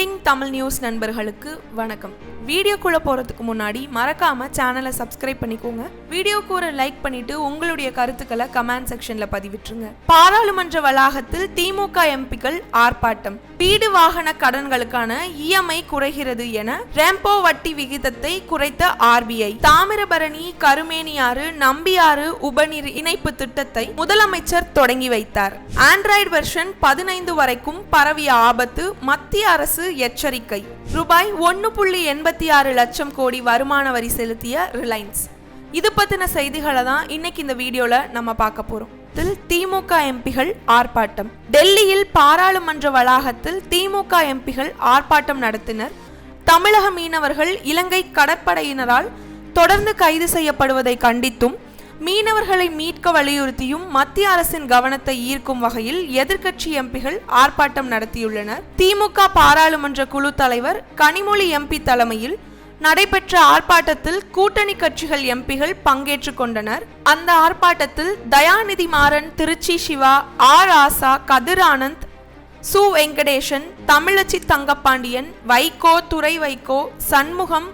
Trending Tamil news நண்பர்களுக்கு வணக்கம். வீடியோக்குள்ள போறதுக்கு முன்னாடி மறக்காம சேனலை சப்ஸ்கிரைப் பண்ணிக்கோங்க. வீடியோக்கு ஒரு லைக் பண்ணிட்டு உங்களுடைய கருத்துக்களை கமெண்ட் செக்ஷன்ல பதிவிட்டுருங்க. பாராளுமன்ற வளாகத்தில் திமுக எம்பிக்கள் ஆர்ப்பாட்டம். வீடு வாகன கடன்களுக்கான இஎம்ஐ குறைகிறது என ரெம்போ வட்டி விகிதத்தை குறைத்த ஆர்பிஐ தாமிரபரணி கருமேனியாறு நம்பியாறு உபநீர் இணைப்பு திட்டத்தை முதலமைச்சர் தொடங்கி வைத்தார். ஆண்ட்ராய்டு வெர்ஷன் பதினைந்து வரைக்கும் பரவிய ஆபத்து மத்திய அரசு எச்சரிக்கை. ரூபாய் ஒன்று புள்ளி எண்பத்தி ஆறு லட்சம் கோடி வருமான வரி செலுத்திய ரிலையன்ஸ். இது பத்தின செய்திகளை தான் இன்னைக்கு இந்த வீடியோல நம்ம பார்க்க போறோம். இதில் திமுக எம்பிகள் ஆர்ப்பாட்டம். டெல்லியில் பாராளுமன்ற வளாகத்தில் திமுக எம்பிகள் ஆர்ப்பாட்டம் நடத்தினர். தமிழக மீனவர்கள் இலங்கை கடற்படையினரால் தொடர்ந்து கைது செய்யப்படுவதை கண்டித்தும் மீனவர்களை மீட்க வலியுறுத்தியும் மத்திய அரசின் கவனத்தை ஈர்க்கும் வகையில் எதிர்க்கட்சி எம்பிகள் ஆர்ப்பாட்டம் நடத்தியுள்ளனர். திமுக பாராளுமன்ற குழு தலைவர் கனிமொழி எம்பி தலைமையில் நடைபெற்ற ஆர்ப்பாட்டத்தில் கூட்டணி கட்சிகள் எம்பிகள் பங்கேற்று கொண்டனர். அந்த ஆர்ப்பாட்டத்தில் தயாநிதி மாறன் திருச்சி சிவா ஆர் ஆசா கதிர் ஆனந்த் சு வெங்கடேசன் தமிழச்சி தங்கப்பாண்டியன் வைகோ துரை வைகோ சண்முகம்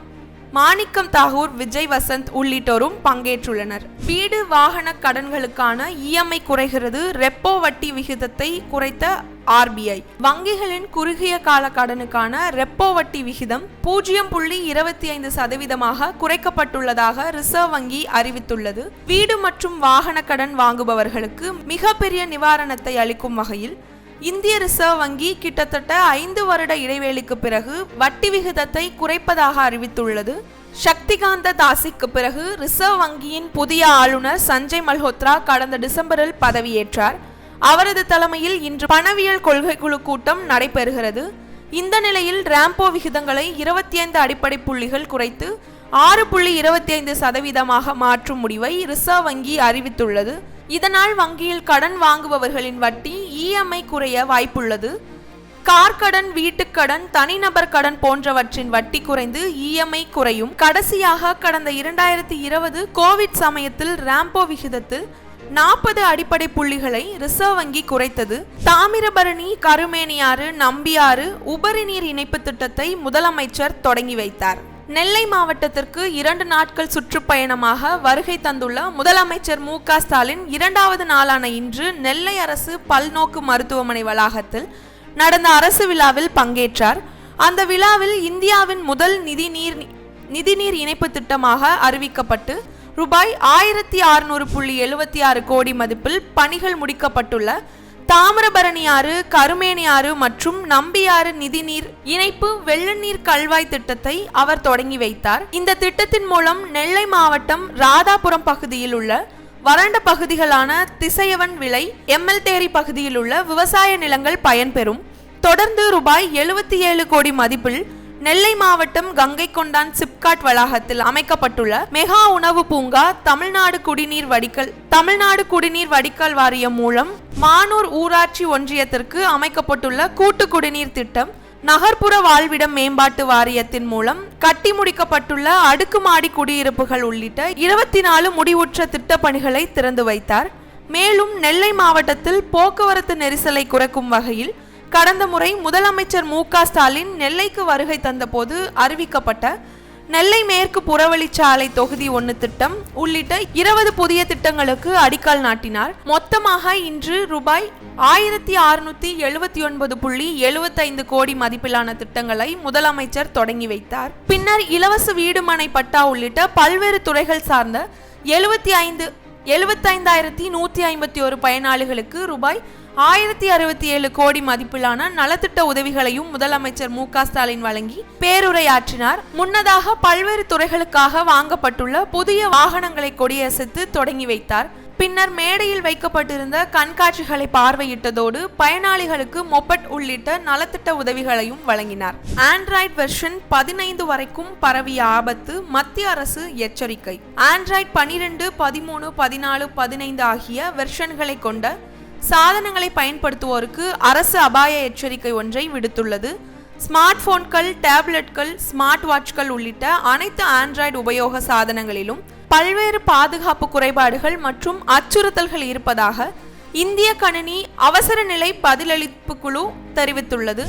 மாணிக்கம் தாகூர் விஜய் வசந்த் உள்ளிட்டோரும் பங்கேற்றுள்ளனர். வீடு வாகன கடன்களுக்கான இஎம்ஐ குறைகிறது. ரெப்போ வட்டி விகிதத்தை குறைத்த ஆர்பிஐ. வங்கிகளின் குறுகிய கால கடனுக்கான ரெப்போ வட்டி விகிதம் பூஜ்ஜியம் புள்ளி இருபத்தி ஐந்து சதவீதமாக குறைக்கப்பட்டுள்ளதாக ரிசர்வ் வங்கி அறிவித்துள்ளது. வீடு மற்றும் வாகன கடன் வாங்குபவர்களுக்கு மிகப்பெரிய நிவாரணத்தை அளிக்கும் வகையில் இந்திய ரிசர்வ் வங்கி கிட்டத்தட்ட ஐந்து வருட இடைவேளைக்கு பிறகு வட்டி விகிதத்தை குறைப்பதாக அறிவித்துள்ளது. சக்திகாந்த தாசிக்கு பிறகு ரிசர்வ் வங்கியின் புதிய ஆளுநர் சஞ்சய் மல்ஹோத்ரா கடந்த டிசம்பரில் பதவியேற்றார். அவரது தலைமையில் இன்று பணவியல் கொள்கை குழு கூட்டம் நடைபெறுகிறது. இந்த நிலையில் ராம்போ விகிதங்களை இருபத்தி ஐந்து அடிப்படை புள்ளிகள் குறைத்து ஆறு புள்ளி இருபத்தி ஐந்து சதவீதமாக மாற்றும் முடிவை ரிசர்வ் வங்கி அறிவித்துள்ளது. இதனால் வங்கியில் கடன் வாங்குபவர்களின் வட்டி இஎம்ஐ குறைய வாய்ப்புள்ளது. கார் கடன் வீட்டுக்கடன் தனிநபர் கடன் போன்றவற்றின் வட்டி குறைந்து இஎம்ஐ குறையும். கடைசியாக கடந்த இரண்டாயிரத்தி இருபது கோவிட் சமயத்தில் ராம்போ விகிதத்தில் நாற்பது அடிப்படை புள்ளிகளை ரிசர்வ் வங்கி குறைத்தது. தாமிரபரணி கருமேனியாறு நம்பியாறு உபரி நீர் இணைப்பு திட்டத்தை முதலமைச்சர் தொடங்கி வைத்தார். நெல்லை மாவட்டத்திற்கு இரண்டு நாட்கள் சுற்றுப்பயணமாக வருகை தந்துள்ள முதலமைச்சர் மு க ஸ்டாலின் இரண்டாவது நாளான இன்று நெல்லை அரசு பல்நோக்கு மருத்துவமனை வளாகத்தில் நடந்த அரசு விழாவில் பங்கேற்றார். அந்த விழாவில் இந்தியாவின் முதல் நிதிநீர் நிதிநீர் இணைப்பு திட்டமாக அறிவிக்கப்பட்டு ரூபாய் ஆயிரத்தி அறுநூறு புள்ளி எழுபத்தி ஆறு கோடி மதிப்பில் பணிகள் முடிக்கப்பட்டுள்ள தாமிரபரணி ஆறு கருமேனி ஆறு மற்றும் நம்பியாறு நிதிநீர் இணைப்பு வெள்ளநீர் கல்வாய் திட்டத்தை அவர் தொடங்கி வைத்தார். இந்த திட்டத்தின் மூலம் நெல்லை மாவட்டம் ராதாபுரம் பகுதியில் உள்ள வறண்ட பகுதிகளான திசையவன் விலை எம்எல்தேரி பகுதியில் உள்ள விவசாய நிலங்கள் பயன்பெறும். தொடர்ந்து ரூபாய் எழுபத்தி ஏழு கோடி மதிப்பில் நெல்லை மாவட்டம் கங்கை கொண்டான் சிப்காட் வளாகத்தில் அமைக்கப்பட்டுள்ள மெகா உணவு பூங்கா தமிழ்நாடு குடிநீர் வடிக்கல் தமிழ்நாடு குடிநீர் வடிகால் வாரியம் மூலம் மானூர் ஊராட்சி ஒன்றியத்திற்கு அமைக்கப்பட்டுள்ள கூட்டு குடிநீர் திட்டம் நகர்ப்புற வாழ்விடம் மேம்பாட்டு வாரியத்தின் மூலம் கட்டி முடிக்கப்பட்டுள்ள அடுக்குமாடி குடியிருப்புகள் உள்ளிட்ட இருபத்தி நாலு முடிவுற்ற திட்டப் பணிகளை திறந்து வைத்தார். மேலும் நெல்லை மாவட்டத்தில் போக்குவரத்து நெரிசலை குறைக்கும் வகையில் கடந்த முறை முதலமைச்சர் மு க ஸ்டாலின் நெல்லைக்கு வருகை தந்தபோது அறிவிக்கப்பட்ட நெல்லை மேற்கு புறவழிச்சாலை தொகுதி ஒன்று திட்டம் உள்ளிட்ட இருபது புதிய திட்டங்களுக்கு அடிக்கல் நாட்டினார். மொத்தமாக இன்று ரூபாய் ஆயிரத்தி அறுநூத்தி எழுபத்தி ஒன்பது புள்ளி எழுபத்தைந்து கோடி மதிப்பிலான திட்டங்களை முதலமைச்சர் தொடங்கி வைத்தார். பின்னர் இலவச வீடுமனை பட்டா உள்ளிட்ட பல்வேறு துறைகள் சார்ந்த எழுபத்தி ஐந்து எழுபத்தைந்தாயிரத்தி நூற்றி ஐம்பத்தி ஒரு பயனாளிகளுக்கு ரூபாய் ஆயிரத்தி அறுபத்தி ஏழு கோடி மதிப்பிலான நலத்திட்ட உதவிகளையும் முதலமைச்சர் மு ஸ்டாலின் வழங்கி பேருரையாற்றினார். முன்னதாக பல்வேறு துறைகளுக்காக வாங்கப்பட்டுள்ள புதிய வாகனங்களை கொடியசைத்து தொடங்கி வைத்தார். பின்னர் மேடையில் வைக்கப்பட்டிருந்த கண்காட்சிகளை பார்வையிட்டதோடு பயனாளிகளுக்கு மொபட் உள்ளிட்ட நலத்திட்ட உதவிகளையும் வழங்கினார். ஆண்ட்ராய்டு வெர்ஷன் பதினைந்து வரைக்கும் பரவிய ஆபத்து மத்திய அரசு எச்சரிக்கை. ஆண்ட்ராய்டு பனிரெண்டு பதிமூணு பதினாலு பதினைந்து ஆகிய வெர்ஷன்களை கொண்ட சாதனங்களை பயன்படுத்துவோருக்கு அரசு அபாய எச்சரிக்கை ஒன்றை விடுத்துள்ளது. ஸ்மார்ட் போன்கள் டேப்லெட்கள் ஸ்மார்ட் வாட்ச்கள் உள்ளிட்ட அனைத்து ஆண்ட்ராய்டு உபயோக சாதனங்களிலும் பல்வேறு பாதுகாப்பு குறைபாடுகள் மற்றும் அச்சுறுத்தல்கள் இருப்பதாக இந்திய கணினி அவசர நிலை பதிலளிப்பு குழு தெரிவித்துள்ளது.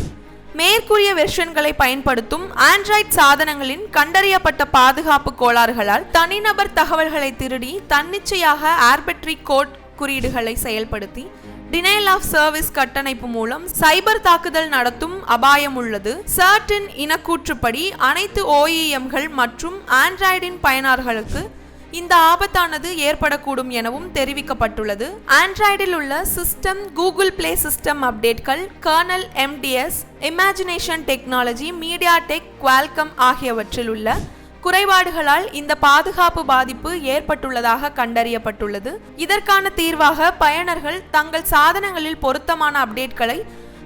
மேற்கூறிய வெர்ஷன்களை பயன்படுத்தும் ஆண்ட்ராய்ட் சாதனங்களின் கண்டறியப்பட்ட பாதுகாப்பு கோளாறுகளால் தனிநபர் தகவல்களை திருடி தன்னிச்சையாக ஆர்பிட்ரி கோட் குறியீடுகளை செயல்படுத்தி டினைல் ஆஃப் சர்வீஸ் கட்டமைப்பு மூலம் சைபர் தாக்குதல் நடத்தும் அபாயம் உள்ளது. சர்டின் இனக்கூற்றுப்படி அனைத்து ஓஇஎம்கள் மற்றும் ஆண்ட்ராய்டின் பயனர்களுக்கு இந்த ஆபத்தானது ஏற்படக்கூடும் எனவும் தெரிவிக்கப்பட்டுள்ளது. ஆண்ட்ராய்டில் உள்ள system Google Play system அப்டேட்கள் kernel MTS imagination technology MediaTek Qualcomm ஆகியவற்றில் உள்ள குறைபாடுகளால் இந்த பாதுகாப்பு பாதிப்பு ஏற்பட்டுள்ளதாக கண்டறியப்பட்டுள்ளது. இதற்கான தீர்வாக பயனர்கள் தங்கள் சாதனங்களில் பொருத்தமான அப்டேட்களை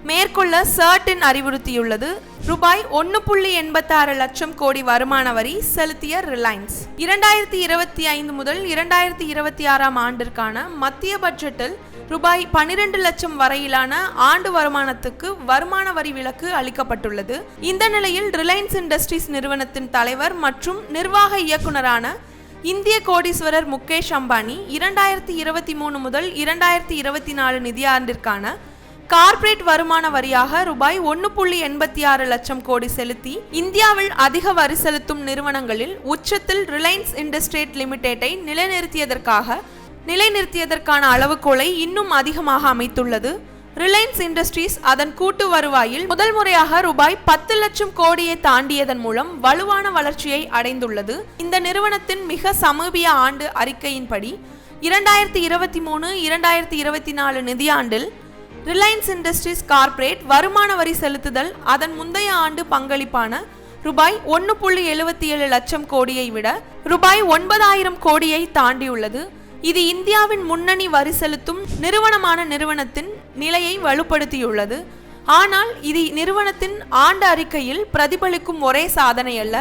மேற்கொள்ள சர்டின் அறிவுறுத்தியுள்ளது. ரூபாய் ஒன்று புள்ளி எண்பத்தாறு லட்சம் கோடி வருமான வரி செலுத்திய ரிலையன்ஸ். இரண்டாயிரத்தி இருபத்தி ஐந்து முதல் இரண்டாயிரத்தி இருபத்தி ஆறாம் ஆண்டிற்கான மத்திய பட்ஜெட்டில் ரூபாய் பனிரெண்டு லட்சம் வரையிலான ஆண்டு வருமானத்துக்கு வருமான வரி விலக்கு அளிக்கப்பட்டுள்ளது. இந்த நிலையில் ரிலையன்ஸ் இண்டஸ்ட்ரீஸ் நிறுவனத்தின் தலைவர் மற்றும் நிர்வாக இயக்குநரான இந்திய கோடீஸ்வரர் முகேஷ் அம்பானி இரண்டாயிரத்தி இருபத்தி மூணு முதல் இரண்டாயிரத்தி இருபத்தி நாலு நிதியாண்டிற்கான கார்ப்பரேட் வருமான வரியாக ரூபாய் ஒன்று புள்ளி எண்பத்தி ஆறு லட்சம் கோடி செலுத்தி இந்தியாவில் அதிக வரி செலுத்தும் நிறுவனங்களில் உச்சத்தில் ரிலையன்ஸ் இண்டஸ்ட்ரேட் லிமிடெட்டை நிலைநிறுத்தியதற்காக நிலைநிறுத்தியதற்கான அளவுகோலை இன்னும் அதிகமாக அமைத்துள்ளது. ரிலையன்ஸ் இண்டஸ்ட்ரீஸ் அதன் கூட்டு வருவாயில் முதல் முறையாக ரூபாய் பத்து லட்சம் கோடியை தாண்டியதன் மூலம் வலுவான வளர்ச்சியை அடைந்துள்ளது. இந்த நிறுவனத்தின் மிக சமீபிய ஆண்டு அறிக்கையின்படி இரண்டாயிரத்தி இருபத்தி மூணு இரண்டாயிரத்தி இருபத்தி நாலு நிதியாண்டில் ரிலையன்ஸ் இண்டஸ்ட்ரீஸ் கார்ப்பரேட் வருமான வரி செலுத்துதல் அதன் முந்தைய ஆண்டு பங்களிப்பான ரூபாய் ஒன்று புள்ளி எழுபத்தி ஏழு லட்சம் கோடியை விட ரூபாய் ஒன்பதாயிரம் கோடியை தாண்டியுள்ளது. இது இந்தியாவின் முன்னணி வரி செலுத்தும் நிறுவனமான நிறுவனத்தின் நிலையை வலுப்படுத்தியுள்ளது. ஆனால் இது நிறுவனத்தின் ஆண்டு அறிக்கையில் பிரதிபலிக்கும் ஒரே சாதனை அல்ல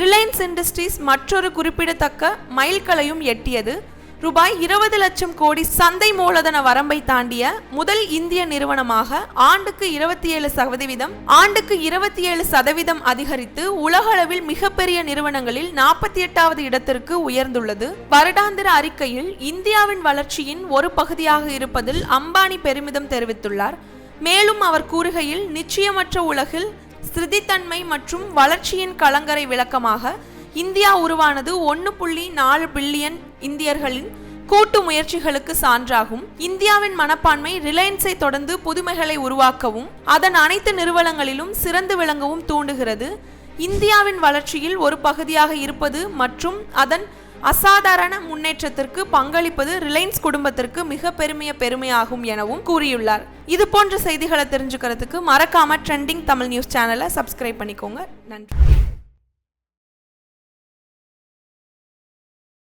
ரிலையன்ஸ் இண்டஸ்ட்ரீஸ் மற்றொரு குறிப்பிடத்தக்க மைல்களையும் எட்டியது. ரூபாய் இருபது லட்சம் கோடி சந்தை மூலதன வரம்பை தாண்டிய முதல் இந்திய நிறுவனமாக ஆண்டுக்கு இருபத்தி ஏழு சதவீதம் ஆண்டுக்கு இருபத்தி ஏழு சதவீதம் அதிகரித்து உலகளவில் மிகப்பெரிய நிறுவனங்களில் நாற்பத்தி எட்டாவது இடத்திற்கு உயர்ந்துள்ளது. வருடாந்திர அறிக்கையில் இந்தியாவின் வளர்ச்சியின் ஒரு பகுதியாக இருப்பதில் அம்பானி பெருமிதம் தெரிவித்துள்ளார். மேலும் அவர் கூறுகையில் நிச்சயமற்ற உலகில் ஸ்திருதித்தன்மை மற்றும் வளர்ச்சியின் கலங்கரை விளக்கமாக இந்தியா உருவானது ஒன்று புள்ளி நாலு பில்லியன் இந்தியர்களின் கூட்டு முயற்சிகளுக்கு சான்றாகும். இந்தியாவின் மனப்பான்மை ரிலையன்ஸை தொடர்ந்து புதுமைகளை உருவாக்கவும் அதன் அனைத்து நிறுவனங்களிலும் சிறந்து விளங்கவும் தூண்டுகிறது. இந்தியாவின் வளர்ச்சியில் ஒரு பகுதியாக இருப்பது மற்றும் அதன் அசாதாரண முன்னேற்றத்திற்கு பங்களிப்பது ரிலையன்ஸ் குடும்பத்திற்கு மிக பெருமைய பெருமையாகும் எனவும் கூறியுள்ளார். இது போன்ற செய்திகளை தெரிஞ்சுக்கிறதுக்கு மறக்காம ட்ரெண்டிங் தமிழ் நியூஸ் சேனலை சப்ஸ்கிரைப் பண்ணிக்கோங்க. நன்றி.